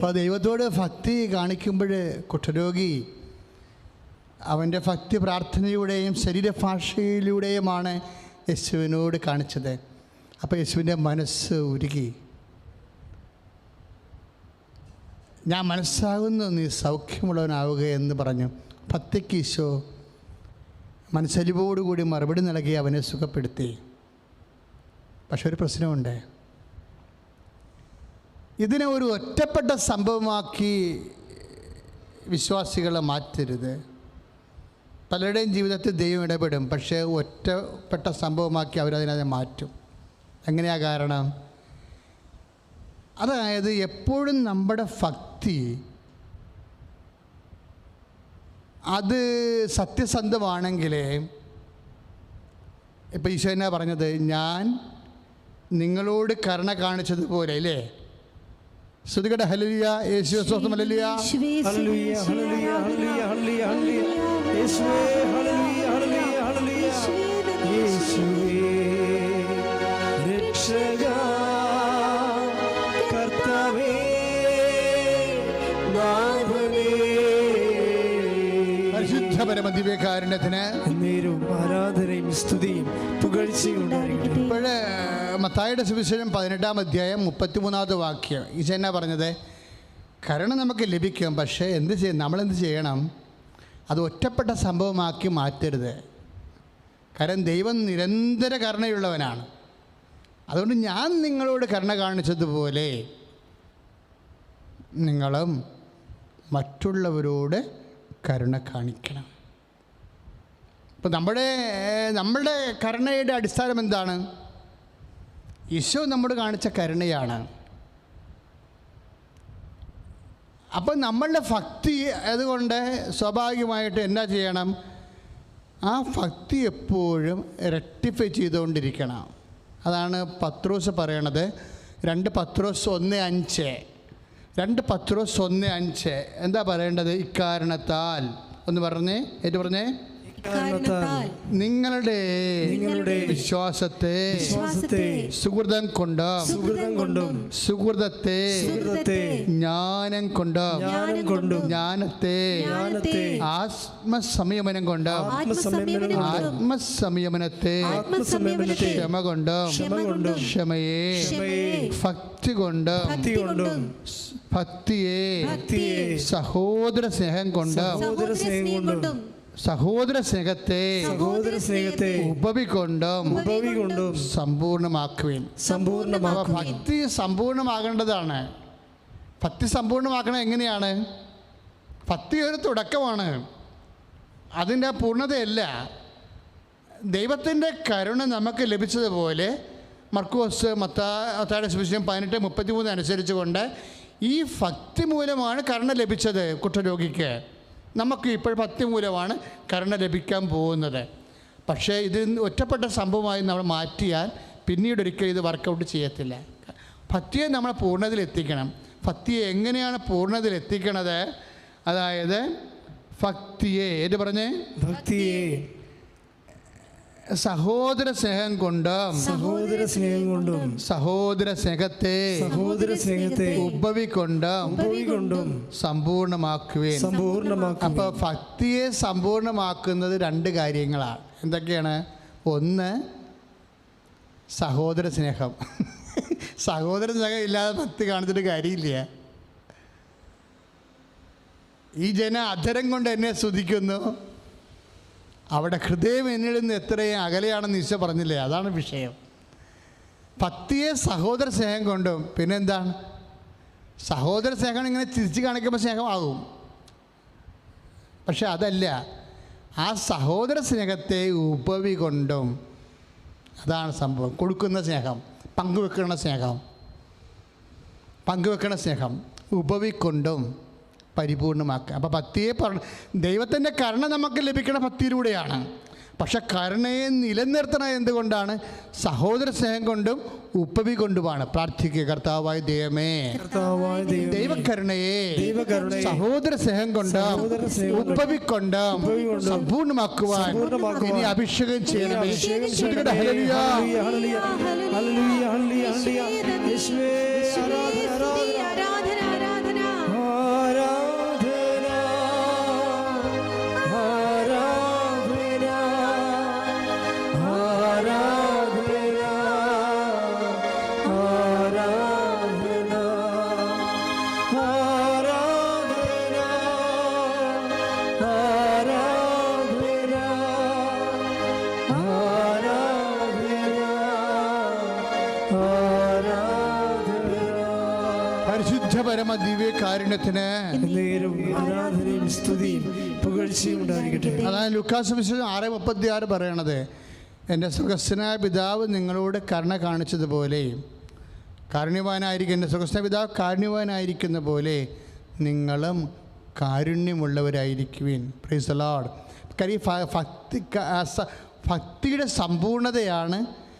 അപ്പോൾ ദൈവത്തോട് ഭക്തി കാണിക്കുമ്പോൾ കുഷ്ഠരോഗി അവന്റെ ഭക്തി പ്രാർത്ഥനയിലൂടെയും ശരീരഭാഷയിലൂടെയുമാണ് യേശുവിനോട് കാണിച്ചത്. അപ്പോൾ യേശുവിന്റെ മനസ്സ് ഉരുകി. ഞാൻ മനസ്സാകുന്നു നീ സൗഖ്യമുള്ളവനാവുക എന്ന് പറഞ്ഞു. ഭക്തിക്ക് ഈശോ മനസ്സലിവോടുകൂടി മറുപടി നൽകി അവനെ സുഖപ്പെടുത്തി. പക്ഷെ ഒരു പ്രശ്നമുണ്ട്. ഇതിനെ ഒരു ഒറ്റപ്പെട്ട സംഭവമാക്കി വിശ്വാസികളെ മാറ്റരുത്. പലരുടെയും ജീവിതത്തിൽ ദൈവം ഇടപെടും പക്ഷേ ഒറ്റപ്പെട്ട സംഭവമാക്കി അവരതിനെ മാറ്റും. എങ്ങനെയാ കാരണം? അതായത് എപ്പോഴും നമ്മുടെ ഭക്തി അത് സത്യസന്ധമാണെങ്കിൽ ഇപ്പം എന്നാ പറഞ്ഞത്? ഞാൻ നിങ്ങളോട് കരുണ കാണിച്ചതുപോലെ അല്ലേ? ശ്രുതികട ഹലിയ യേശു സ്വസ്ഥം ഹലിയ യേശുവേ, ഹല്ലേലൂയ, ഹല്ലേലൂയ, ഹല്ലേലൂയ, ഹല്ലേലൂയ, ഹല്ലേലൂയ. യേശുവേ, ഹല്ലേലൂയ, ഹല്ലേലൂയ, ഹല്ലേലൂയ. യേശുവേ, രക്ഷകാ, കർത്താവേ, നാഥനേ. പരിശുദ്ധ പരമദിവ്യകാരുണ്യത്തിന് എന്നേരവും ആരാധനയും സ്തുതിയും പുകഴ്ചയും ഉണ്ടായിരിക്കട്ടെ ഇപ്പോഴ് മത്തായുടെ സുവിശേഷം പതിനെട്ടാം അധ്യായം മുപ്പത്തിമൂന്നാമത് വാക്യം. ഈശോ എന്നാ പറഞ്ഞത്? കരുണ നമുക്ക് ലഭിക്കും പക്ഷേ എന്ത് ചെയ്യും നമ്മളെന്ത് ചെയ്യണം? അത് ഒറ്റപ്പെട്ട സംഭവമാക്കി മാറ്റരുത്. കാരണം ദൈവം നിരന്തര കരുണയുള്ളവനാണ്. അതുകൊണ്ട് ഞാൻ നിങ്ങളോട് കരുണ കാണിച്ചതുപോലെ നിങ്ങളും മറ്റുള്ളവരോട് കരുണ കാണിക്കണം. ഇപ്പം നമ്മുടെ നമ്മളുടെ കരുണയുടെ അടിസ്ഥാനം എന്താണ്? ഈശോ നമ്മോട് കാണിച്ച കരുണയാണ്. അപ്പം നമ്മളുടെ ഭക്തി അതുകൊണ്ട് സ്വാഭാവികമായിട്ട് എന്നാ ചെയ്യണം? ആ ഭക്തി എപ്പോഴും റെക്ടിഫൈ ചെയ്തുകൊണ്ടിരിക്കണം. അതാണ് പത്രോസ് പറയണത്. രണ്ട് പത്രോസ് ഒന്ന് അഞ്ച്. രണ്ട് പത്രോസ് ഒന്ന് അഞ്ച്. എന്താ പറയേണ്ടത്? ഇക്കാരണത്താൽ. ഒന്ന് പറഞ്ഞേ ഏറ്റു പറഞ്ഞേ? നിങ്ങളുടെ നിങ്ങളുടെ വിശ്വാസത്തെ വിശ്വാസത്തെ സുഹൃതം കൊണ്ടും സുഹൃതം കൊണ്ടും സുഹൃതത്തെ സുഹൃതത്തെ ജ്ഞാനം കൊണ്ടും ജ്ഞാനം കൊണ്ടും ജ്ഞാനത്തെ ജ്ഞാനത്തെ ആത്മസംയമനം കൊണ്ടും ആത്മസംയമനത്തെ ആത്മസംയമനത്തെ ക്ഷമ കൊണ്ടും ക്ഷമ കൊണ്ടും ക്ഷമയെ ക്ഷമയെ ഭക്തി കൊണ്ടും ഭക്തി കൊണ്ടും ഭക്തിയെ ഭക്തിയെ സഹോദര സ്നേഹം കൊണ്ടും സഹോദര സ്നേഹം കൊണ്ടും സഹോദര സ്നേഹത്തെ സഹോദര സ്നേഹത്തെ ഉപവികൊണ്ടും ഉപവികൊണ്ടും സമ്പൂർണമാക്കുകയും സമ്പൂർണമാക്കുക ഭക്തി സമ്പൂർണമാകേണ്ടതാണ് ഭക്തി സമ്പൂർണമാക്കണം എങ്ങനെയാണ്? ഭക്തി ഒരു തുടക്കമാണ്. അതിന്റെ പൂർണതയല്ല. ദൈവത്തിന്റെ കരുണ നമുക്ക് ലഭിച്ചതുപോലെ മർക്കോസ് മത്താ മത്തായുടെ സുവിശേഷം പതിനെട്ട് മുപ്പത്തി മൂന്ന് അനുസരിച്ചുകൊണ്ട് ഈ ഭക്തി മൂലമാണ് കരുണ ലഭിച്ചത് കുഷ്ഠരോഗിക്ക് നമുക്ക് ഇപ്പോൾ ഭക്തി മൂലമാണ് കരുണ ലഭിക്കാൻ പോകുന്നത്. പക്ഷേ ഇത് ഒറ്റപ്പെട്ട സംഭവമായി നമ്മൾ മാറ്റിയാൽ പിന്നീട് ഒരിക്കലും ഇത് വർക്കൗട്ട് ചെയ്യത്തില്ല. ഭക്തിയെ നമ്മൾ പൂർണതയിലെത്തിക്കണം ഭക്തിയെ എങ്ങനെയാണ് പൂർണതയിലെത്തിക്കണത് അതായത് ഭക്തിയെ ഏത് പറഞ്ഞേ? ഭക്തിയെ. സഹോദര സ്നേഹം കൊണ്ടും സഹോദര സ്നേഹം കൊണ്ടും സഹോദര സ്നേഹത്തെ സഹോദര സ്നേഹത്തെ ഉപവിക്കൊണ്ടും ഉപവി കൊണ്ടും അപ്പൊ സമ്പൂർണമാക്കും ഭക്തിയെ സമ്പൂർണമാക്കുന്നത് രണ്ട് കാര്യങ്ങളാണ്. എന്തൊക്കെയാണ്? ഒന്ന് സഹോദര സ്നേഹം സഹോദര സ്നേഹം ഇല്ലാതെ ഭക്തി കാണിച്ചിട്ട് കാര്യമില്ല. ഈ ജന അധരം കൊണ്ട് എന്നെ സ്തുതിക്കുന്നു. അവിടെ ഹൃദയം എന്നിൽ നിന്ന് എത്രയും അകലെയാണെന്ന് ഈശോ പറഞ്ഞില്ലേ? അതാണ് വിഷയം. ഭക്തിയെ സഹോദര സ്നേഹം കൊണ്ടും പിന്നെന്താണ്? സഹോദര സ്നേഹം ഇങ്ങനെ തിരിച്ച് കാണിക്കുമ്പോൾ സ്നേഹമാകും. പക്ഷെ അതല്ല ആ സഹോദര സ്നേഹത്തെ ഉപവി കൊണ്ടും അതാണ് സംഭവം. കൊടുക്കുന്ന സ്നേഹം പങ്കുവെക്കുന്ന സ്നേഹം പങ്കുവെക്കുന്ന സ്നേഹം ഉപവി കൊണ്ടും പരിപൂർണമാക്കുക. അപ്പോൾ ഭക്തിയെ പറഞ്ഞ ദൈവത്തിന്റെ കരുണ നമുക്ക് ലഭിക്കണ ഭക്തിയിലൂടെയാണ്. പക്ഷെ കരുണയെ നിലനിർത്തണ എന്തുകൊണ്ടാണ്? സഹോദര സ്നേഹം കൊണ്ടും ഉപ്പവി കൊണ്ടുമാണ്. പ്രാർത്ഥിക്കുക കർത്താവായ ദൈവമേ ദൈവകരുണയെ സഹോദര സ്നേഹം കൊണ്ട് ഉപ്പവി കൊണ്ടും സമ്പൂർണമാക്കുവാൻ ഇനി അഭിഷേകം ചെയ്യണമേ. കാരുണ്യത്തിന് ആരാധനയും സ്തുതിയും പുകഴ്ചയും ഉണ്ടായിരിക്കട്ടെ. അതാണ് ലുക്കാസ് വിശേഷം ആറ് മുപ്പത്തി ആറ് പറയണത് എന്റെ സുഖസ്ഥനായ പിതാവ് നിങ്ങളോട് കരുണ കാണിച്ചതുപോലെ കാരുണ്യവാനായിരിക്കും എന്റെ സുഖസ്ഥന പിതാവ് കാരുണ്യവാനായിരിക്കുന്ന പോലെ നിങ്ങളും കാരുണ്യമുള്ളവരായിരിക്കുവിൻ. പ്രൈസ് ലോഡ് കാര്യം ഭക്തി ഭക്തിയുടെ സമ്പൂർണതയാണ്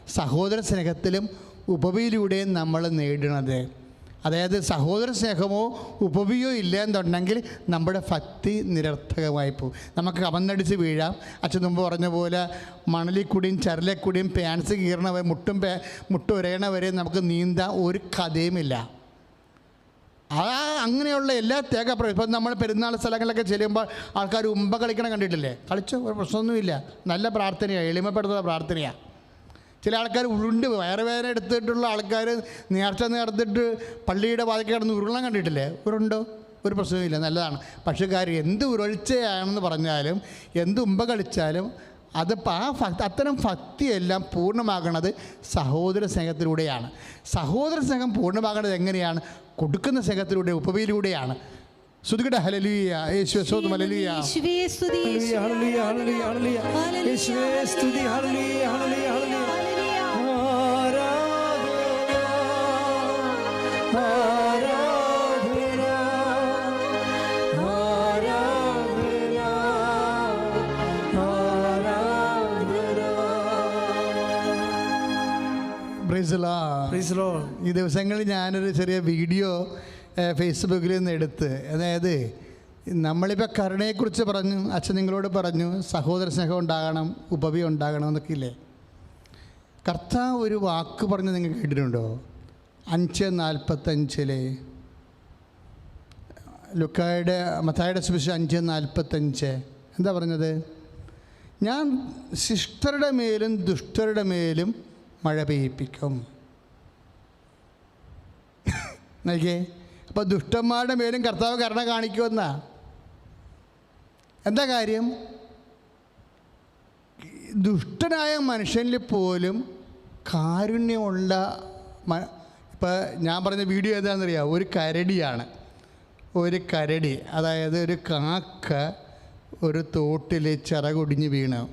സഹോദര സ്നേഹത്തിലും ഉപവിയിലൂടെയും നമ്മൾ നേടുന്നത്. അതായത് സഹോദര സ്നേഹമോ ഉപവിയോ ഇല്ല എന്നുണ്ടെങ്കിൽ നമ്മുടെ ഭക്തി നിരർത്ഥകമായി പോകും. നമുക്ക് കമന്നടിച്ച് വീഴാം. അച്ഛൻ മുമ്പ് പറഞ്ഞ പോലെ മണലിൽ കൂടിയും ചരലെ കൂടിയും പാൻസ് കീറണ മുട്ടും പേ മുട്ട് ഉരയണ വരെ നമുക്ക് നീന്താൻ ഒരു കഥയുമില്ല. ആ അങ്ങനെയുള്ള എല്ലാ തേക ഇപ്പം നമ്മൾ പെരുന്നാൾ സ്ഥലങ്ങളിലൊക്കെ ചെല്ലുമ്പോൾ ആൾക്കാർ ഉമ്പ കളിക്കണം കണ്ടിട്ടില്ലേ? കളിച്ചോ ഒരു പ്രശ്നമൊന്നുമില്ല. നല്ല പ്രാർത്ഥനയാണ് എളിമപ്പെടുത്തുന്ന പ്രാർത്ഥനയാണ് ചില ആൾക്കാർ ഉരുണ്ട് വയറുവേദന എടുത്തിട്ടുള്ള ആൾക്കാർ നേർച്ച നേർത്തിട്ട് പള്ളിയുടെ വാതിൽ കിടന്ന് ഉരുളാൻ കണ്ടിട്ടില്ലേ? ഉരുണ്ടോ? ഒരു പ്രശ്നവുമില്ല നല്ലതാണ്. പക്ഷേ കാര്യം എന്ത് ഉരൾച്ചയാണെന്ന് പറഞ്ഞാലും എന്ത് ഉമ്പ കളിച്ചാലും അത് ആ ഭക്തി അത്തരം ഭക്തിയെല്ലാം പൂർണമാകണത് സഹോദര സ്നേഹത്തിലൂടെയാണ്. സഹോദര സ്നേഹം പൂർണമാകണത് എങ്ങനെയാണ്? കൊടുക്കുന്ന സ്നേഹത്തിലൂടെ ഉപവിയിലൂടെയാണ് ശ്രുതികട ഹലലിയ യേശുവ ഹലലിയ യേശുവേ സ്തുതി ഹല്ലേലൂയ, ഹല്ലേലൂയ, ഹല്ലേലൂയ, ഹല്ലേലൂയ. യേശുവേ സ്തുതി ഹല്ലേലൂയ. ഈ ദിവസങ്ങളിൽ ഞാനൊരു ചെറിയ വീഡിയോ ഫേസ്ബുക്കിൽ നിന്ന് എടുത്ത് അതായത് നമ്മളിപ്പോൾ കരുണയെക്കുറിച്ച് പറഞ്ഞു അച്ഛൻ നിങ്ങളോട് പറഞ്ഞു സഹോദര സ്നേഹം ഉണ്ടാകണം ഉപവി ഉണ്ടാകണം എന്നൊക്കെ ഇല്ലേ? കർത്താവ് ഒരു വാക്ക് പറഞ്ഞ് നിങ്ങൾ കേട്ടിട്ടുണ്ടോ? അഞ്ച് നാൽപ്പത്തഞ്ചിലെ. ലുക്കായുടെ മത്തായുടെ സുവിശേഷം അഞ്ച് നാൽപ്പത്തഞ്ച്. എന്താ പറഞ്ഞത്? ഞാൻ ശിഷ്ടരുടെ മേലും ദുഷ്ടരുടെ മേലും മഴ പെയ്യിപ്പിക്കും. നോക്കിയേ അപ്പോൾ ദുഷ്ടന്മാരുടെ മേലും കർത്താവ് കരുണ കാണിക്കുമെന്നാ എന്താ കാര്യം? ദുഷ്ടനായ മനുഷ്യനിൽ പോലും കാരുണ്യമുള്ള മ ഇപ്പം ഞാൻ പറഞ്ഞ വീഡിയോ ഏതാണെന്നറിയാം? ഒരു കരടിയാണ്. ഒരു കരടി അതായത് ഒരു കാക്ക ഒരു തോട്ടിൽ ചിറകൊടിഞ്ഞ് വീണ്.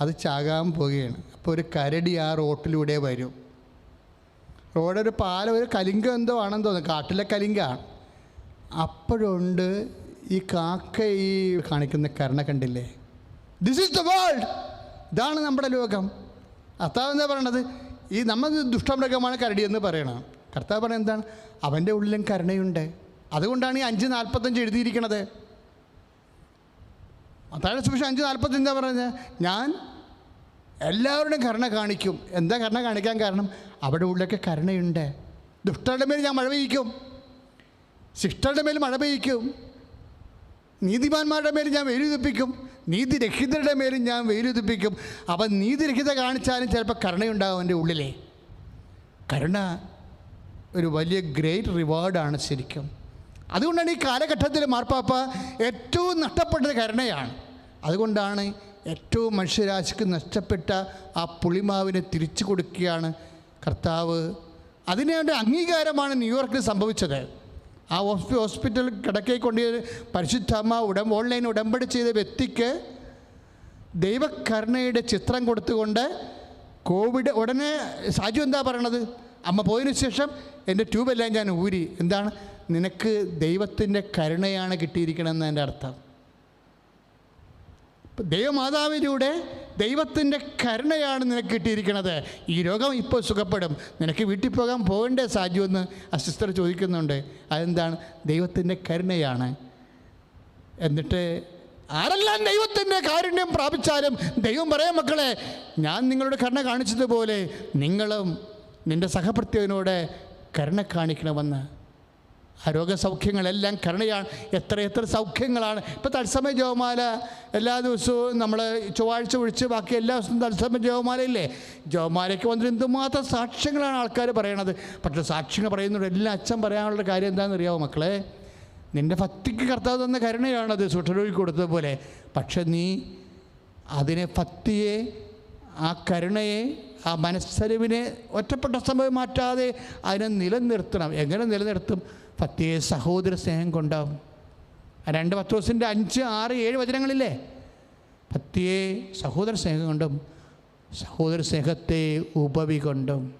അത് ചാകാൻ പോവുകയാണ്. അപ്പോൾ ഒരു കരടി ആ റോട്ടിലൂടെ വരും. റോഡ് ഒരു പാല ഒരു കലിംഗം എന്തോ ആണെന്ന് തോന്നുന്നു. കാട്ടിലെ കലിങ്കാണ് അപ്പോഴുണ്ട് ഈ കാക്ക ഈ കാണിക്കുന്ന കരുണ കണ്ടില്ലേ? ദിസ് ഈസ് ദ വേൾഡ് ഇതാണ് നമ്മുടെ ലോകം. അത്താവ് എന്താ പറയണത്? ഈ നമ്മൾ ദുഷ്ടമൃഗമാണ് കരടി എന്ന് പറയണം കർത്താവ് പറയുന്നത് എന്താണ്? അവന്റെ ഉള്ളിലും കരുണയുണ്ട്. അതുകൊണ്ടാണ് ഈ അഞ്ച് നാൽപ്പത്തഞ്ച് എഴുതിയിരിക്കണത്. അതാണ് സുവിശേഷം അഞ്ച് നാൽപ്പത്തഞ്ച് എന്താ പറഞ്ഞത്? ഞാൻ എല്ലാവരുടെയും കരുണ കാണിക്കും. എന്താ കരുണ കാണിക്കാൻ കാരണം? അവിടെ ഉള്ളിലൊക്കെ കരുണയുണ്ട്. ദുഷ്ടരുടെ മേൽ ഞാൻ മഴ പെയ്യിക്കും. ശിഷ്ടരുടെ മേൽ മഴ പെയ്യിക്കും. നീതിമാന്മാരുടെ മേൽ ഞാൻ വെയിലുതിപ്പിക്കും നീതിരഹിതരുടെ മേലും ഞാൻ വെയിലുതിപ്പിക്കും അപ്പം നീതിരഹിത കാണിച്ചാലും ചിലപ്പോൾ കരുണയുണ്ടാകും എന്റെ ഉള്ളിലെ. കരുണ ഒരു വലിയ ഗ്രേറ്റ് റിവാർഡാണ് ശരിക്കും. അതുകൊണ്ടാണ് ഈ കാലഘട്ടത്തിൽ മാർപ്പാപ്പ ഏറ്റവും നഷ്ടപ്പെട്ടത് കരുണയാണ്. അതുകൊണ്ടാണ് ഏറ്റവും മനുഷ്യരാശിക്ക് നഷ്ടപ്പെട്ട ആ പുളിമാവിനെ തിരിച്ചു കൊടുക്കുകയാണ് കർത്താവ്. അതിനെ അംഗീകാരമാണ് ന്യൂയോർക്കിൽ സംഭവിച്ചത്. ആ ഹോസ്പി ഹോസ്പിറ്റൽ കിടക്കയിൽ കൊണ്ട് പരിശുദ്ധമ്മ ഉടം ഓൺലൈൻ ഉടമ്പടി ചെയ്ത വ്യക്തിക്ക് ദൈവകരുണയുടെ ചിത്രം കൊടുത്തുകൊണ്ട് കോവിഡ് ഉടനെ സാജു എന്താ പറയണത്? അമ്മ പോയതിനു ശേഷം എന്റെ ട്യൂബെല്ലാം ഞാൻ ഊരി. എന്താണ്? നിനക്ക് ദൈവത്തിന്റെ കരുണയാണ് കിട്ടിയിരിക്കണമെന്ന് എന്റെ അർത്ഥം. ദൈവമാതാവിലൂടെ ദൈവത്തിന്റെ കരുണയാണ് നിനക്ക് കിട്ടിയിരിക്കുന്നത് ഈ രോഗം ഇപ്പോൾ സുഖപ്പെടും. നിനക്ക് വീട്ടിൽ പോകാൻ പോകണ്ടേ സാജു എന്ന് ആ സിസ്റ്റർ ചോദിക്കുന്നുണ്ട്. അതെന്താണ്? ദൈവത്തിന്റെ കരുണയാണ്. എന്നിട്ട് ആരെല്ലാം ദൈവത്തിന്റെ കാരുണ്യം പ്രാപിച്ചാലും ദൈവം പറയാം മക്കളെ ഞാൻ നിങ്ങളുടെ കരുണ കാണിച്ചതുപോലെ നിങ്ങളും നിന്റെ സഹപ്രത്യവനോട് കരുണ കാണിക്കണമെന്ന്. ആ രോഗസൗഖ്യങ്ങളെല്ലാം കരുണയാണ്. എത്ര എത്ര സൗഖ്യങ്ങളാണ്. ഇപ്പോൾ തത്സമയ ജോമാല എല്ലാ ദിവസവും നമ്മൾ ചൊവ്വാഴ്ച ഒഴിച്ച് ബാക്കി എല്ലാ ദിവസവും തത്സമയ ജോമാലയില്ലേ ജോമാലയ്ക്ക് വന്നിട്ട് എന്തുമാത്രം സാക്ഷ്യങ്ങളാണ് ആൾക്കാർ പറയണത്. പക്ഷേ സാക്ഷ്യങ്ങൾ പറയുന്നുണ്ട് എല്ലാം അച്ഛൻ പറയാനുള്ള കാര്യം എന്താണെന്ന് അറിയാമോ മക്കളെ? നിന്റെ ഭക്തിക്ക് കർത്താവ് തന്ന കരുണയാണത് സുഷരൊഴി കൊടുത്തത് പോലെ. പക്ഷെ നീ അതിനെ ഭക്തിയെ ആ കരുണയെ ആ മനസ്സരിവിനെ ഒറ്റപ്പെട്ട സമയം മാറ്റാതെ അതിനെ നിലനിർത്തണം. എങ്ങനെ നിലനിർത്തും? പ്രത്യേക സഹോദര സ്നേഹം കൊണ്ടാവും. രണ്ട് ദിവസത്തിന്റെ അഞ്ച് ആറ് ഏഴ് വചനങ്ങളില്ലേ? ഭക്തിയെ സഹോദര സ്നേഹം കൊണ്ടും സഹോദര സ്നേഹത്തെ ഉപവി കൊണ്ടും.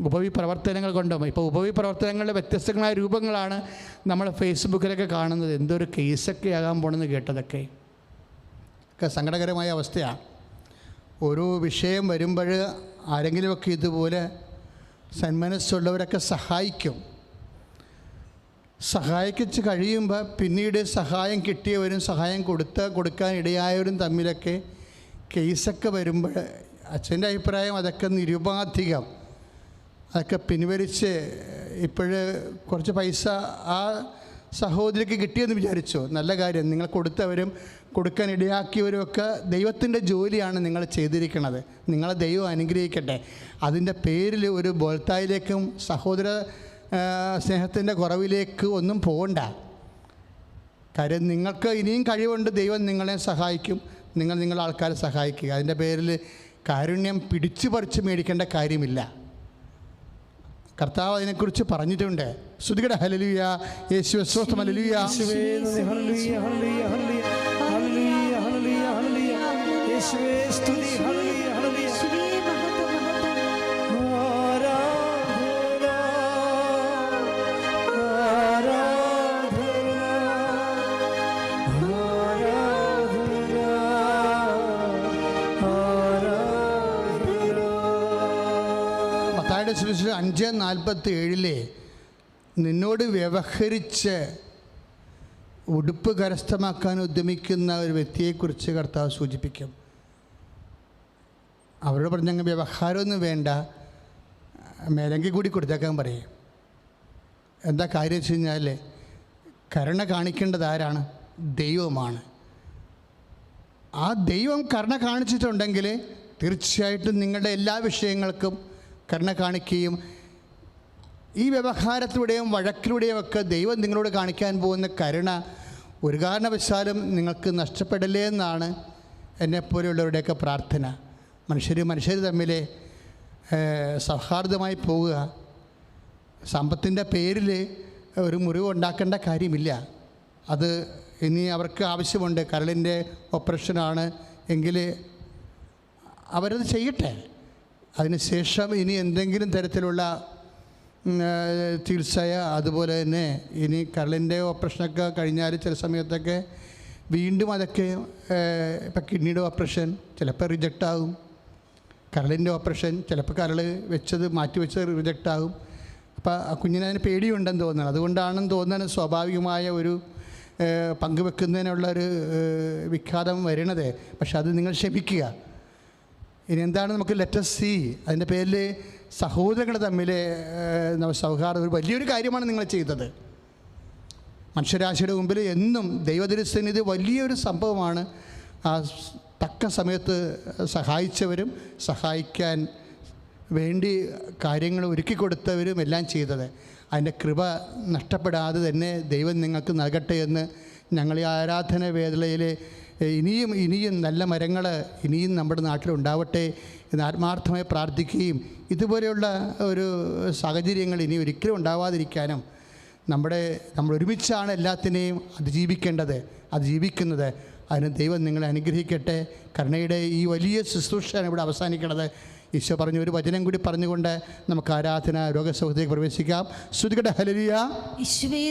ഉപവി പ്രവർത്തനങ്ങൾ കൊണ്ടും. ഇപ്പോൾ ഉപവി പ്രവർത്തനങ്ങളുടെ വ്യത്യസ്തങ്ങളായ രൂപങ്ങളാണ് നമ്മൾ ഫേസ്ബുക്കിലൊക്കെ കാണുന്നത്. എന്തൊരു കേസൊക്കെ ആകാൻ പോണെന്ന് കേട്ടതൊക്കെ. ഒക്കെ സങ്കടകരമായ അവസ്ഥയാണ് ഓരോ വിഷയം വരുമ്പോൾ ആരെങ്കിലുമൊക്കെ ഇതുപോലെ സന്മനസ്സുള്ളവരൊക്കെ സഹായിക്കും. സഹായിച്ച് കഴിയുമ്പോൾ പിന്നീട് സഹായം കിട്ടിയവരും സഹായം കൊടുത്ത കൊടുക്കാൻ ഇടയായവരും തമ്മിലൊക്കെ കേസൊക്കെ വരുമ്പോൾ അച്ഛന്റെ അഭിപ്രായം അതൊക്കെ നിരുപാധികം. അതൊക്കെ പിൻവലിച്ച് ഇപ്പോഴ് കുറച്ച് പൈസ ആ സഹോദരിക്ക് കിട്ടിയെന്ന് വിചാരിച്ചു. നല്ല കാര്യം. നിങ്ങൾ കൊടുത്തവരും കൊടുക്കാൻ ഇടയാക്കിയവരും ഒക്കെ ദൈവത്തിന്റെ ജോലിയാണ് നിങ്ങൾ ചെയ്തിരിക്കുന്നത് നിങ്ങളെ ദൈവം അനുഗ്രഹിക്കട്ടെ. അതിന്റെ പേരിൽ ഒരു ബോൾത്തായിലേക്കും സഹോദര സ്നേഹത്തിന്റെ കുറവിലേക്ക് ഒന്നും പോകണ്ട. കാര്യം നിങ്ങൾക്ക് ഇനിയും കഴിവുണ്ട്. ദൈവം നിങ്ങളെ സഹായിക്കും. നിങ്ങൾ നിങ്ങളെ ആൾക്കാരെ സഹായിക്കുക. അതിന്റെ പേരിൽ കാരുണ്യം പിടിച്ചു പറിച്ച് മേടിക്കേണ്ട കാര്യമില്ല. കർത്താവ് അതിനെക്കുറിച്ച് പറഞ്ഞിട്ടുണ്ട്. ശ്രുതികട. ഹലലുയ യേശു സ്വസ്ഥം ഹലലുയ മഹത് ആരാധന. മത്തായിയുടെ സുവിശേഷം അഞ്ച് നാൽപ്പത്തി ഏഴിലെ നിന്നോട് വ്യവഹരിച്ച് ഉടുപ്പ് കരസ്ഥമാക്കാൻ ഉദ്യമിക്കുന്ന ഒരു വ്യക്തിയെക്കുറിച്ച് കർത്താവ് സൂചിപ്പിക്കും അവരോട് പറഞ്ഞങ്ങ് വ്യവഹാരമൊന്നും വേണ്ട. മേലങ്കി കൂടി കൊടുത്തേക്കാൻ പറയും. എന്താ കാര്യം വെച്ച് കഴിഞ്ഞാൽ കരുണ കാണിക്കേണ്ടത് ആരാണ്? ദൈവമാണ്. ആ ദൈവം കരുണ കാണിച്ചിട്ടുണ്ടെങ്കിൽ തീർച്ചയായിട്ടും നിങ്ങളുടെ എല്ലാ വിഷയങ്ങൾക്കും കരുണ കാണിക്കുകയും ഈ വ്യവഹാരത്തിലൂടെയും വഴക്കിലൂടെയും ഒക്കെ ദൈവം നിങ്ങളോട് കാണിക്കാൻ പോകുന്ന കരുണ ഒരു കാരണവശാലും നിങ്ങൾക്ക് നഷ്ടപ്പെടില്ലേ എന്നാണ് എന്നെപ്പോലെയുള്ളവരുടെയൊക്കെ പ്രാർത്ഥന. മനുഷ്യർ മനുഷ്യർ തമ്മിൽ സൗഹാർദ്ദമായി പോവുക. സമ്പത്തിന്റെ പേരിൽ ഒരു മുറിവ് ഉണ്ടാക്കേണ്ട കാര്യമില്ല. അത് ഇനി അവർക്ക് ആവശ്യമുണ്ട്. കരളിന്റെ ഓപ്പറേഷനാണ് എങ്കിൽ അവരത് ചെയ്യട്ടെ. അതിനുശേഷം ഇനി എന്തെങ്കിലും തരത്തിലുള്ള ചികിത്സയ അതുപോലെ തന്നെ ഇനി കരളിന്റെ ഓപ്പറേഷനൊക്കെ കഴിഞ്ഞാൽ ചില സമയത്തൊക്കെ വീണ്ടും അതൊക്കെ ഇപ്പം കിഡ്നിയുടെ ഓപ്പറേഷൻ ചിലപ്പോൾ റിജക്റ്റ് ആകും കരളിന്റെ ഓപ്പറേഷൻ ചിലപ്പോൾ കരൾ വെച്ചത് മാറ്റി വെച്ചത് റിജക്റ്റ് ആകും. അപ്പോൾ ആ കുഞ്ഞിന് അതിന് പേടിയുണ്ടെന്ന് തോന്നുന്നത് അതുകൊണ്ടാണെന്ന് തോന്നുന്നത് സ്വാഭാവികമായ ഒരു പങ്കുവെക്കുന്നതിനുള്ളൊരു വിഖ്യാതം വരുന്നത് പക്ഷെ അത് നിങ്ങൾ ക്ഷമിക്കുക. ഇനി എന്താണ് നമുക്ക് ലെറ്റർ സി അതിന്റെ പേരിൽ സഹോദരങ്ങൾ തമ്മിൽ സൗഹാർദ്ദം ഒരു വലിയൊരു കാര്യമാണ് നിങ്ങൾ ചെയ്തത്. മനുഷ്യരാശിയുടെ മുമ്പിൽ എന്നും ദൈവദുരസ്ഥനിധി വലിയൊരു സംഭവമാണ്. ആ തക്ക സമയത്ത് സഹായിച്ചവരും സഹായിക്കാൻ വേണ്ടി കാര്യങ്ങൾ ഒരുക്കി കൊടുത്തവരും എല്ലാം ചെയ്തത്. അതിന്റെ കൃപ നഷ്ടപ്പെടാതെ തന്നെ ദൈവം നിങ്ങൾക്ക് നൽകട്ടെ എന്ന് ഞങ്ങൾ ഈ ആരാധന വേദനയിൽ ഇനിയും ഇനിയും നല്ല മരങ്ങൾ ഇനിയും നമ്മുടെ നാട്ടിലുണ്ടാവട്ടെ എന്ന് ആത്മാർത്ഥമായി പ്രാർത്ഥിക്കുകയും ഇതുപോലെയുള്ള ഒരു സാഹചര്യങ്ങൾ ഇനി ഒരിക്കലും ഉണ്ടാവാതിരിക്കാനും നമ്മുടെ നമ്മൾ ഒരുമിച്ചാണ് എല്ലാത്തിനെയും അതിജീവിക്കേണ്ടത് അതിജീവിക്കുന്നത്. അതിന് ദൈവം നിങ്ങളെ അനുഗ്രഹിക്കട്ടെ. കരുണയുടെ ഈ വലിയ ശുശ്രൂഷയാണ് ഇവിടെ അവസാനിക്കുന്നത് ഈശോ പറഞ്ഞു ഒരു വചനം കൂടി പറഞ്ഞുകൊണ്ട് നമുക്ക് ആരാധന രോഗസൗഹൃദത്തിലേക്ക് പ്രവേശിക്കാം. ശ്രുതികട ഹലലിയ യേശുവേ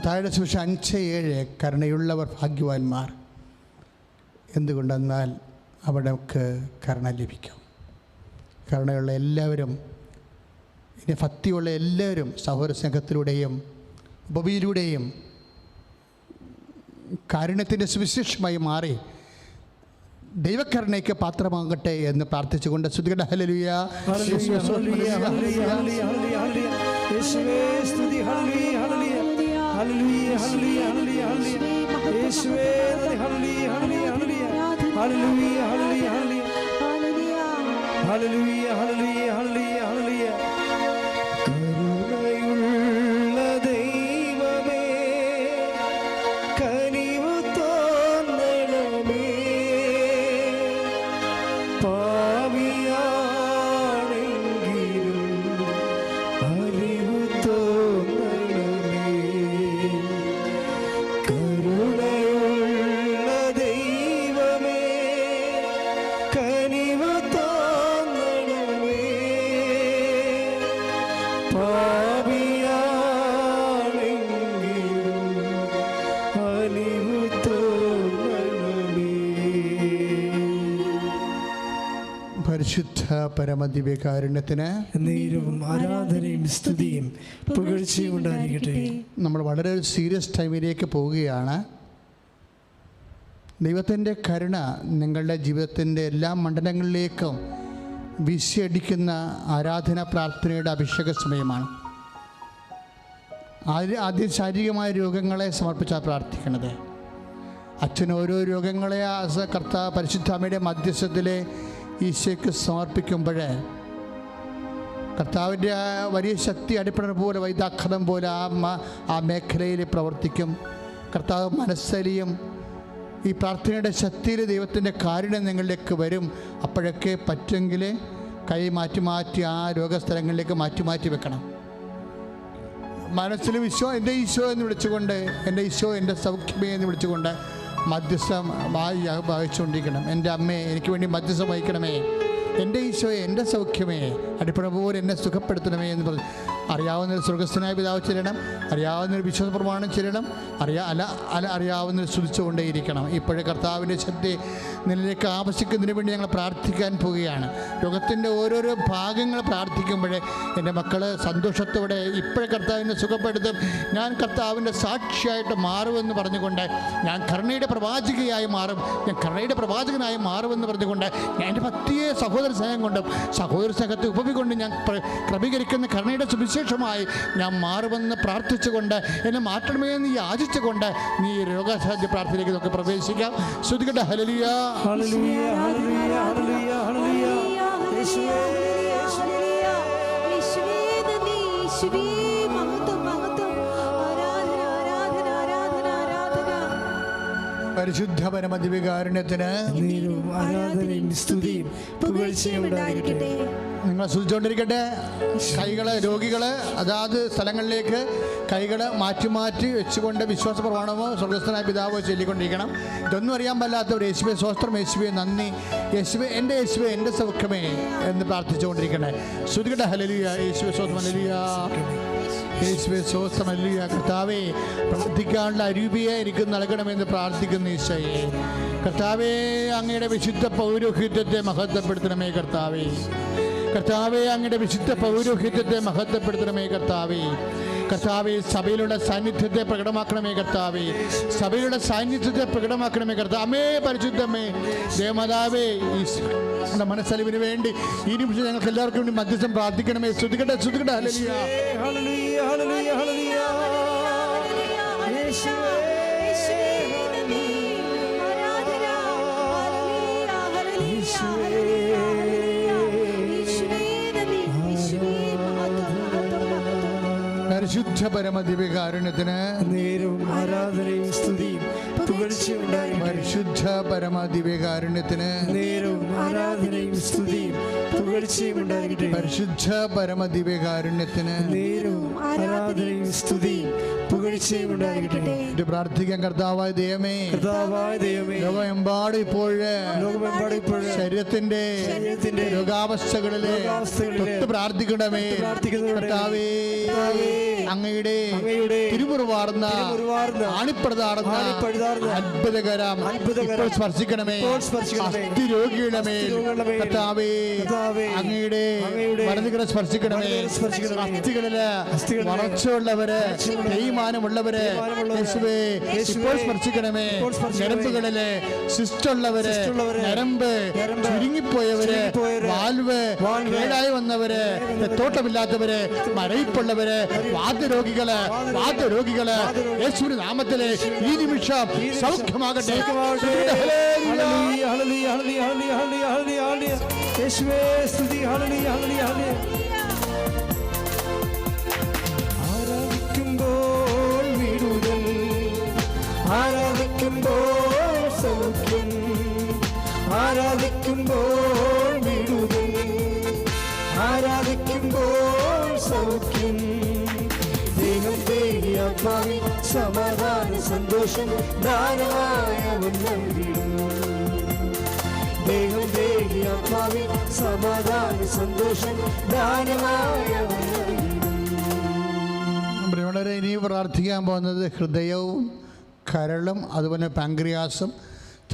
മത്തായുടെ സുശ അഞ്ച് ഏഴ് കരുണയുള്ളവർ ഭാഗ്യവാന്മാർ. എന്തുകൊണ്ടെന്നാൽ അവിടേക്ക് കരുണ ലഭിക്കും. കരുണയുള്ള എല്ലാവരും ഇനി ഭക്തിയുള്ള എല്ലാവരും സഹോദര സ്നേഹത്തിലൂടെയും ഉപവിയിലൂടെയും കാരുണ്യത്തിന്റെ സുവിശേഷമായി മാറി ദൈവക്കരുണയ്ക്ക് പാത്രമാകട്ടെ എന്ന് പ്രാർത്ഥിച്ചുകൊണ്ട് ശ്രുതികട ഹലലുയ ഹല്ലേലൂയ, ഹല്ലേലൂയ, ഹല്ലേലൂയ, ഹല്ലേലൂയ, ഹല്ലേലൂയ. ഹല്ലേലൂയ ഹല്ലേലൂയ ഹല്ലേലൂയ യേശുവേ ഹല്ലേലൂയ ഹല്ലേലൂയ ഹല്ലേലൂയ ഹല്ലേലൂയ ഹല്ലേലൂയ ഹല്ലേലൂയ പരമദിവ്യകാരുണ്യത്തിന് നേരവും ആരാധനയും സ്തുതിയും പുകഴ്ചയും ഉണ്ടായിരിക്കട്ടെ. നമ്മൾ വളരെ സീരിയസ് ടൈമിലേക്ക് പോവുകയാണ്. ദൈവത്തിന്റെ കരുണ നിങ്ങളുടെ ജീവിതത്തിന്റെ എല്ലാ മണ്ഡലങ്ങളിലേക്കും വീശിയടിക്കുന്ന ആരാധന പ്രാർത്ഥനയുടെ അഭിഷേക സമയമാണ്. ആദ്യ ശാരീരികമായ രോഗങ്ങളെ സമർപ്പിച്ചാണ് പ്രാർത്ഥിക്കുന്നത് അച്ഛൻ ഓരോ രോഗങ്ങളെ കർത്താവ് പരിശുദ്ധാമയുടെ മധ്യസ്ഥത്തിലെ ഈശോയ്ക്ക് സമർപ്പിക്കുമ്പോൾ കർത്താവിന്റെ വലിയ ശക്തി അടിപ്പണം പോലെ വൈദാഖതം പോലെ ആ ആ മേഖലയിൽ പ്രവർത്തിക്കും. കർത്താവ് മനസ്സലിയും. ഈ പ്രാർത്ഥനയുടെ ശക്തിയിൽ ദൈവത്തിന്റെ കാരുണ്യം നിങ്ങളിലേക്ക് വരും. അപ്പോഴൊക്കെ പറ്റുമെങ്കിൽ കൈ മാറ്റി മാറ്റി ആ രോഗസ്ഥലങ്ങളിലേക്ക് മാറ്റി മാറ്റി വെക്കണം. മനസ്സിൽ വിശ്വ എന്റെ ഈശോ എന്ന് വിളിച്ചുകൊണ്ട് എന്റെ ഈശോ എന്റെ സൗഖ്യമേ എന്ന് വിളിച്ചുകൊണ്ട് മധ്യസ്ഥം വായി- വായിച്ചുകൊണ്ടിരിക്കണം. എന്റെ അമ്മയെ എനിക്ക് വേണ്ടി മധ്യസ്ഥം വഹിക്കണമേ. എന്റെ ഈശോയെ എന്റെ സൗഖ്യമേ. അടിപ്പണ പോലെ എന്നെ സുഖപ്പെടുത്തണമേ എന്ന് പറഞ്ഞു. അറിയാവുന്നൊരു സ്വർഗസ്ഥനായ പിതാവ് ചെല്ലണം. അറിയാവുന്ന ഒരു വിശ്വാസ പ്രമാണം ചെല്ലണം. അറിയാ അല്ല അല്ല അറിയാവുന്ന സ്തുതിച്ചുകൊണ്ടേയിരിക്കണം. ഇപ്പോഴേ കർത്താവിന്റെ ശക്തി നിലയിലേക്ക് ആവശ്യിക്കുന്നതിന് വേണ്ടി ഞങ്ങൾ പ്രാർത്ഥിക്കാൻ പോവുകയാണ്. ലോകത്തിന്റെ ഓരോരോ ഭാഗങ്ങൾ പ്രാർത്ഥിക്കുമ്പോഴേ എന്റെ മക്കൾ സന്തോഷത്തോടെ ഇപ്പോഴേ കർത്താവിനെ സുഖപ്പെടുത്തും. ഞാൻ കർത്താവിന്റെ സാക്ഷിയായിട്ട് മാറുമെന്ന് പറഞ്ഞുകൊണ്ട് ഞാൻ കരുണയുടെ പ്രവാചകയായി മാറും. ഞാൻ കരുണയുടെ പ്രവാചകനായി മാറുമെന്ന് പറഞ്ഞുകൊണ്ട് ഞാൻ എന്റെ ഭക്തിയെ സഹോദര സ്നേഹം കൊണ്ടും സഹോദര സ്നേഹത്തെ ഉപമികൊണ്ട് ഞാൻ ക്രമീകരിക്കുന്ന കരുണയുടെ സുവിശേഷമായി ഞാൻ മാറുമെന്ന് പ്രാർത്ഥിച്ചുകൊണ്ട് എന്നെ മാറ്റണമേ എന്ന് യാചിച്ചുകൊണ്ട് നീ രോഗസാധ്യ പ്രാർത്ഥനയിലേക്ക് നമുക്ക് പ്രവേശിക്കാം. ശ്രുതികട്ടെ ഹലലിയ യേശുവേ. പരമദിവികാരുണ്യത്തിന് നേരവും സ്തുതിയും പുകഴ്ചയും നിങ്ങൾ സൂചിച്ചുകൊണ്ടിരിക്കട്ടെ കൈകൾ രോഗികൾ അതാത് സ്ഥലങ്ങളിലേക്ക് കൈകൾ മാറ്റി മാറ്റി വെച്ചുകൊണ്ട് വിശ്വാസ പ്രമാണമോ സ്വർഗസ്ഥനായ പിതാവോ ചൊല്ലിക്കൊണ്ടിരിക്കണം. ഇതൊന്നും അറിയാൻ പറ്റാത്തവർ യേശുവെ സ്വസ്ത്രം യേശുവെ നന്ദി. യേശുവെ എന്റെ യേശുവെ എന്റെ സൗഖ്യമേ എന്ന് പ്രാർത്ഥിച്ചുകൊണ്ടിരിക്കണേ ശ്രുതികട്ടെ ഹലലിയ യേശുവെ സ്വസ്ത്രം ഹലലിയ യേശുവെ സ്വസ്ത്രം ഹലലിയ കർത്താവേ പ്രാർത്ഥിക്കാനുള്ള അരൂപിയെ എനിക്ക് നൽകണമെന്ന് പ്രാർത്ഥിക്കുന്ന ഈശോയെ. കർത്താവേ അങ്ങയുടെ വിശുദ്ധ പൗരോഹിത്യത്തെ മഹത്വപ്പെടുത്തണമേ കർത്താവേ. കർത്താവെ അങ്ങയുടെ വിശുദ്ധ പൗരോഹിത്യത്തെ മഹത്വപ്പെടുത്തണമേ കർത്താവേ. കർത്താവെ സഭയിലുള്ള സാന്നിധ്യത്തെ പ്രകടമാക്കണമേ കർത്താവേ. സഭയുടെ സാന്നിധ്യത്തെ പ്രകടമാക്കണമേ കർത്താവ്. അമ്മേ പരിശുദ്ധമേ ദേവമാതാവേ ഈ നമ്മുടെ മനസ്സലിവിന് വേണ്ടി ഈ നിമിഷം ഞങ്ങൾക്ക് എല്ലാവർക്കും വേണ്ടി മധ്യസ്ഥം പ്രാർത്ഥിക്കണമേ. ശ്രുതികട്ടെ ശ്രുതികട്ടെ ഹല്ലേലൂയ. ഹല്ലേലൂയ ഹല്ലേലൂയ യേശുവേ പരിശുദ്ധ പരമദിവ്യകാരുണ്യത്തിന് നേരവും ആരാധനയും സ്തുതിയും പരിശുദ്ധ നേരവും ആരാധനയും സ്തുതിയും പുകഴ്ചയും പരിശുദ്ധ നേരവും ആരാധനയും സ്തുതിയും പുകഴ്ചയും ഉണ്ടായിരിക്കട്ടെ. എന്റെ പ്രാർത്ഥിക്കാൻ കർത്താവായ ദൈവമേ. കർത്താവായ ദൈവമേ. ലോകമെമ്പാട് ഇപ്പോൾ ലോകമെമ്പാടും ഇപ്പോൾ ശരീരത്തിന്റെ ശരീരത്തിന്റെ രോഗാവസ്ഥകളിലെ തൊട്ട് പ്രാർത്ഥിക്കണമേ. കർത്താവേ. കർത്താവേ, അങ്ങയുടെ തിരുമുറിവാർന്ന ആണിപ്പഴുതാർന്ന അത്ഭുതകരം സ്പർശിക്കണമേ. അസ്ഥി കർത്താവേ അങ്ങയുടെ മരുന്നുകളെ സ്പർശിക്കണമേ. അസ്ഥികളിൽ വളർച്ചയുള്ളവര് തേയ്മാനമുള്ളവര് ഇപ്പോൾ സ്പർശിക്കണമേ. ഞരമ്പുകളിൽ ശിസ്റ്റുള്ളവര് ഞരമ്പ് ചുരുങ്ങിപ്പോയവര് വാൽവ് കേടായി വന്നവര് തോട്ടമില്ലാത്തവര് മരയിപ്പുള്ളവര് വാദ്യരോഗികൾ വാദ്യരോഗികൾ യേശുവിന്റെ നാമത്തിലെ ഈ നിമിഷം സൗഖ്യമാകട്ടെ. യേശുവേ സ്തുതി ഹളലി ഹളലി ഹളലി ആരാധിക്കുമ്പോൾ വിടുതൽ ആരാധിക്കുമ്പോൾ സൗഖ്യം ആരാധിക്കുമ്പോൾ വിടുതൽ ആരാധിക്കുമ്പോൾ സൗഖ്യം. ആത്മാവി സമാധാന സന്തോഷം ദാനമായ നൽകിടും ദേഹം തേടി ആത്മാവി സമാധാന സന്തോഷം ദാനമായ വളരെ ഇനി പ്രാർത്ഥിക്കാൻ പോകുന്നത് ഹൃദയവും കരളും അതുപോലെ പാങ്ക്രിയാസും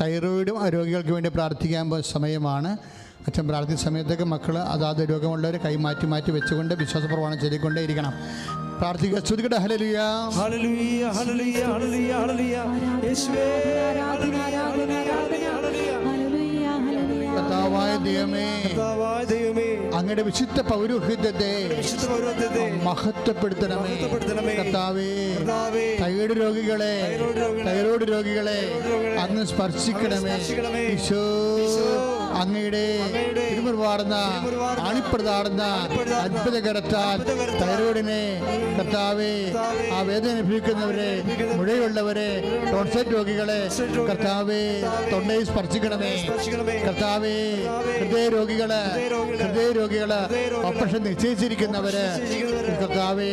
തൈറോയിഡും രോഗികൾക്ക് വേണ്ടി പ്രാർത്ഥിക്കാൻ പോകുന്ന സമയമാണ്. അച്ഛൻ പ്രാർത്ഥിച്ച സമയത്തൊക്കെ മക്കൾ അതാത് രോഗമുള്ളവർ കൈ മാറ്റി മാറ്റി വെച്ചുകൊണ്ട് വിശ്വാസപ്രമാണം ചൊല്ലിക്കൊണ്ടേ ഇരിക്കണം പ്രാർത്ഥിക്കുക ചുരുക്കട്ടെ ഹലലുയ അങ്ങയുടെ വിശുദ്ധ പൗരോഹിത്യത്തെ മഹത്വപ്പെടുത്തണമേ. കർത്താവേ തൈറോയ്ഡ് രോഗികളെ തൈറോയ്ഡ് രോഗികളെ അങ്ങ് സ്പർശിക്കണമേ. ഈശോ. അങ്ങയുടെ തിരുമുറിവാർന്ന അണിപ്പെടുതാടുന്ന അത്ഭുതകരത്താൽ തൈറോയിഡിനെ കർത്താവെ ആ വേദന അനുഭവിക്കുന്നവരെ മുഴയുള്ളവരെ ടോൺസൈറ്റ് രോഗികളെ കർത്താവെ തൊണ്ടയിൽ സ്പർശിക്കണമേ. കർത്താവെ ഹൃദയ രോഗികൾ ഹൃദയ രോഗികൾ ഓപ്പറേഷൻ നിശ്ചയിച്ചിരിക്കുന്നവര് കർത്താവെ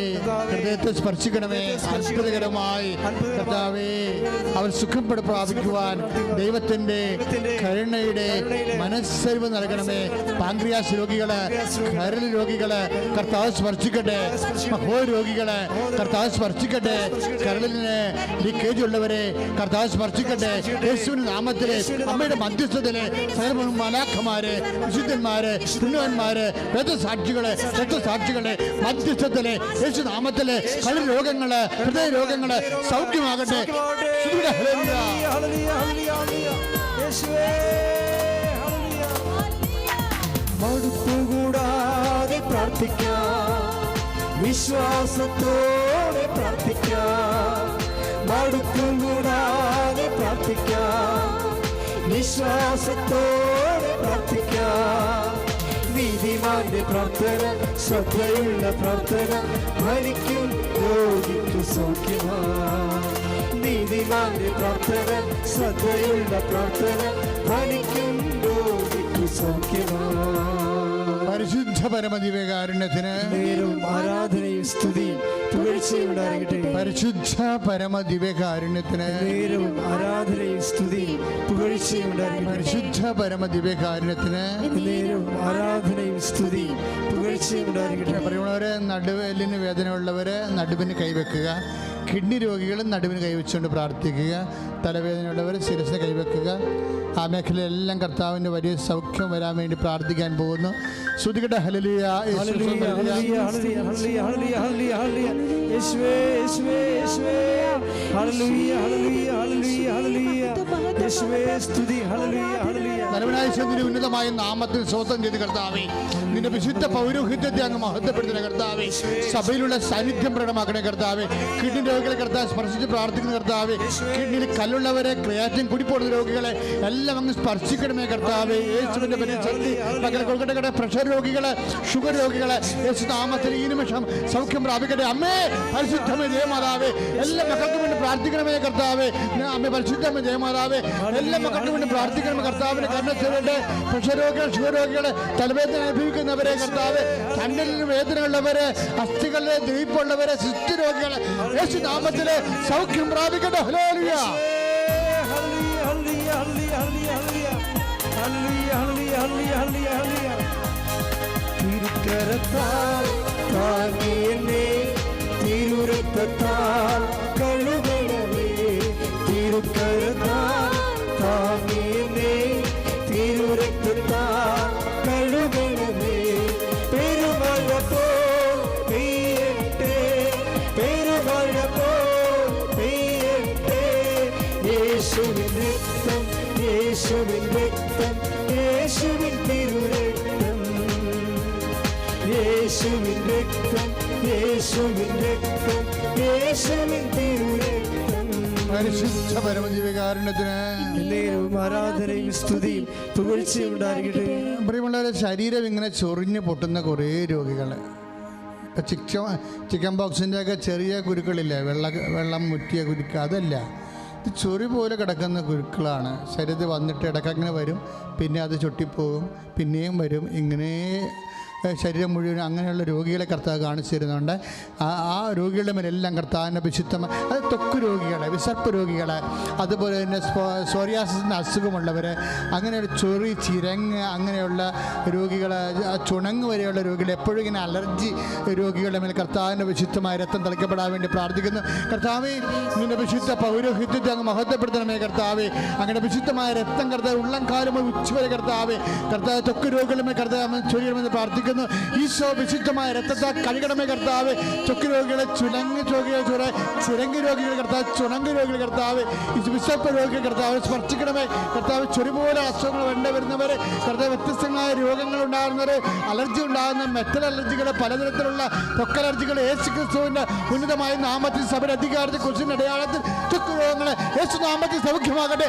ഹൃദയത്തെ സ്പർശിക്കണമേ. അത്ഭുതകരമായി കർത്താവെ അവർ സുഖം പ്രാപിക്കുവാൻ ദൈവത്തിന്റെ കരുണയുടെ മന മനസ്സരിവ് നൽകണമേ. പാങ്ക്രിയാസ് രോഗികൾ കരൽ രോഗികൾ, കർത്താവ് സ്പർശിക്കട്ടെ. മഹോ രോഗികൾ കർത്താവ് സ്പർശിക്കട്ടെ. കരളിന് ലീക്കേജ് ഉള്ളവരെ കർത്താവ് സ്പർശിക്കട്ടെ. യേശുവിന്റെ നാമത്തിലെ അമ്മയുടെ മധ്യസ്ഥത്തിലെ സകല മലാഖമാര് വിശുദ്ധന്മാര് പുണ്യവന്മാര് വേദസാക്ഷികൾ രക്തസാക്ഷികളെ മധ്യസ്ഥത്തിലെ യേശു നാമത്തിലെ കരൾ രോഗങ്ങൾ ഹൃദയ രോഗങ്ങൾ സൗഖ്യമാകട്ടെ. യേശുവേ. മടുപ്പുകൂടാതെ പ്രാർത്ഥിക്കാം. വിശ്വാസത്തോടെ പ്രാർത്ഥിക്കാം. മടുപ്പും കൂടാതെ പ്രാർത്ഥിക്കാം. വിശ്വാസത്തോടെ പ്രാർത്ഥിക്കാം. നീതിമാന്റെ പ്രാർത്ഥന ശ്രദ്ധയുള്ള പ്രാർത്ഥന ഭരിക്കും രോഗിക്കു സൗഖ്യമാ നീതിമാന്റെ പ്രാർത്ഥന ശ്രദ്ധയുള്ള പ്രാർത്ഥന ഭരിക്കും രോഗിക്കു സൗഖ്യമാ പരിശുദ്ധ പരമദിവ്യകാരുണ്യത്തിന് ആരാധനയും സ്തുതിയും പരിശുദ്ധ പരമദിവ്യകാരുണ്യത്തിന് ആരാധനയും സ്തുതിയും പരിശുദ്ധ പരമദിവ്യകാരുണ്യത്തിന് ആരാധനയും സ്തുതിയും പുകഴ്ചയും പറയുന്നവരെ നടുവെല്ലിന് നടുവേലിന് വേദനയുള്ളവരെ നടുവിന് കൈവെക്കുക. കിഡ്നി രോഗികളും നടുവിന് കൈവച്ചുകൊണ്ട് പ്രാർത്ഥിക്കുക. തലവേദനയുള്ളവർ ശിരസ് കൈവെക്കുക. ആ മേഖലയിലെല്ലാം കർത്താവിന്റെ വലിയ സൗഖ്യം വരാൻ വേണ്ടി പ്രാർത്ഥിക്കാൻ പോകുന്നു. ശ്രുതികട്ടെ ഹലലിയ ഹല്ലേലൂയ. ഉന്നതമായ നാമത്തിൽ സ്വന്തം ചെയ്ത് കർത്താവേ നിന്റെ വിശുദ്ധ പൗരോഹിത്യത്തെ അങ്ങ് മഹത്വപ്പെടുത്തുന്ന കർത്താവേ സഭയിലുള്ള സാന്നിധ്യം പ്രകടമാക്കണേ കർത്താവേ കിഡ്നി രോഗികളെ കർത്താവ് സ്പർശിച്ച് പ്രാർത്ഥിക്കുന്ന കർത്താവേ കിഡ്നിയിൽ കല്ലുള്ളവരെ ക്രിയാറ്റിൻ കുടിപ്പോടുന്ന രോഗികളെ എല്ലാം അങ്ങ് സ്പർശിക്കണമേ കർത്താവേ. യേശുവിന്റെ പിന്നെ ശക്തി മക്കളെ കട പ്രഷർ രോഗികളെ ഷുഗർ രോഗികളെ യേശു നാമത്തിൽ ഈ നിമിഷം സൗഖ്യം പ്രാപിക്കട്ടെ. അമ്മേ പരിശുദ്ധമേ ജയമാതാവേ എല്ലാ മക്കൾക്കും വേണ്ടി പ്രാർത്ഥിക്കണമേ കർത്താവേ. അമ്മേ പരിശുദ്ധമേ ജയമാതാവേ എല്ലാ കണ്ടുകൊണ്ട് വേണ്ടി കർത്താവിന് കർത്താവിന്റെ കരുണച്ചവരുടെ പ്രഷർ രോഗികൾ ഷുഗർ രോഗികളെ തലവേദന അനുഭവിക്കുന്നവരെ കർത്താവ് കണ്ണിന് വേദനയുള്ളവരെ അസ്ഥികളിലെ ദ്വീപുള്ളവരെ സിസ്റ്റ് രോഗികളെ യേശു നാമത്തിലെ സൗഖ്യം പ്രാപിക്കട്ടെ. ഹലോലിയ ഹല്ലേലൂയ. ഹല്ലേലൂയ ഹല്ലേലൂയ ഹല്ലേലൂയ ഹല്ലേലൂയ ഹല്ലേലൂയ ഹല്ലേലൂയ ഹല്ലേലൂയ തിരുക്കരത്താൽ എന്നെ തിരുരക്തത്താൽ യേശുവിൻ രക്തം യേശുവിൻ രക്തം യേശുവിൻ തിരുരക്തം. യേശുവിൻ രക്തം യേശുവിൻ രക്തം യേശുവിൻ തിരുരക്തം. പരിശുദ്ധ പരമജീവികാരുണ്യത്തിന് എന്നേരവും ആരാധനയും സ്തുതിയും പുകഴ്ചയും ഉണ്ടായിരിക്കട്ടെ. പ്രിയമുള്ളവരെ ശരീരം ഇങ്ങനെ ചൊറിഞ്ഞു പൊട്ടുന്ന കുറേ രോഗികൾ. ചിക്കൻ ചിക്കൻ ബോക്സിന്റെ ഒക്കെ ചെറിയ കുരുക്കളില്ലേ? വെള്ള വെള്ളം മുറ്റിയ കുരുക്ക് അതല്ല. ചൊറി പോലെ കിടക്കുന്ന കുരുക്കളാണ്. ശരീരത്തിൽ വന്നിട്ട് ഇടയ്ക്കങ്ങനെ വരും. പിന്നെ അത് ചൊട്ടിപ്പോകും. പിന്നെയും വരും. ഇങ്ങനെ ശരീരം മുഴുവൻ അങ്ങനെയുള്ള രോഗികളെ കർത്താവ് കാണിച്ചു തരുന്നുണ്ട് ആ രോഗികളുടെ മേലെല്ലാം കർത്താവിന്റെ വിശുദ്ധമായ അത് ത്വക്ക് രോഗികളെ വിസർപ്പ് രോഗികൾ അതുപോലെ തന്നെ സോറിയാസിന്റെ അസുഖമുള്ളവർ അങ്ങനെയുള്ള ചൊറി ചിരങ്ങ് അങ്ങനെയുള്ള രോഗികൾ ചുണങ്ങ് വരെയുള്ള രോഗികൾ എപ്പോഴും ഇങ്ങനെ അലർജി രോഗികളുടെ മേൽ കർത്താവിന്റെ വിശുദ്ധമായ രക്തം തളിക്കപ്പെടാൻ വേണ്ടി പ്രാർത്ഥിക്കുന്നു. കർത്താവെ നിന്റെ വിശുദ്ധ പൗരോഹിത്യത്തെ അങ്ങ് മഹത്വപ്പെടുത്തണമേ കർത്താവെ. അങ്ങനെ വിശുദ്ധമായ രക്തം കർത്താവ് ഉള്ളം കാലം ഉച്ചവരെ കർത്താവെ. കർത്താവ് തൊക്ക് രോഗികളുമേ കർത്താവ് ചൊരിയണമെന്ന് പ്രാർത്ഥിക്കുന്നു. ഈശോ വിശുദ്ധമായ രക്തത്താൽ കഴുകണമേ കർത്താവ്. ചൊക്ക് രോഗികളെ ചുനങ്ങ് രോഗികളെ ചുര ചുരങ്ങ് രോഗികൾ കർത്താവ് ചുണങ്ങ് രോഗികൾ കർത്താവ്. വിശപ്പ് രോഗികൾ കർത്താവ് സ്പർശിക്കണമേ. കർത്താവ് ചൊരുപോലെ അസുഖങ്ങൾ വേണ്ട വരുന്നവർ കർത്താവ് വ്യത്യസ്തങ്ങളായ രോഗങ്ങൾ ഉണ്ടാകുന്നവർ അലർജി ഉണ്ടാകുന്ന മെറ്റൽ അലർജികൾ പലതരത്തിലുള്ള ത്വക്കലർജികൾ യേശു ക്രിസ്തുവിന്റെ ഉന്നതമായ നാമത്തിൽ സഭയുടെ അധികാരത്തിൽ കുറിച്ചിന്റെ അടയാളത്തിൽ ത്വക്ക് രോഗങ്ങളെ യേശു നാമത്തിൽ സൗഖ്യമാകട്ടെ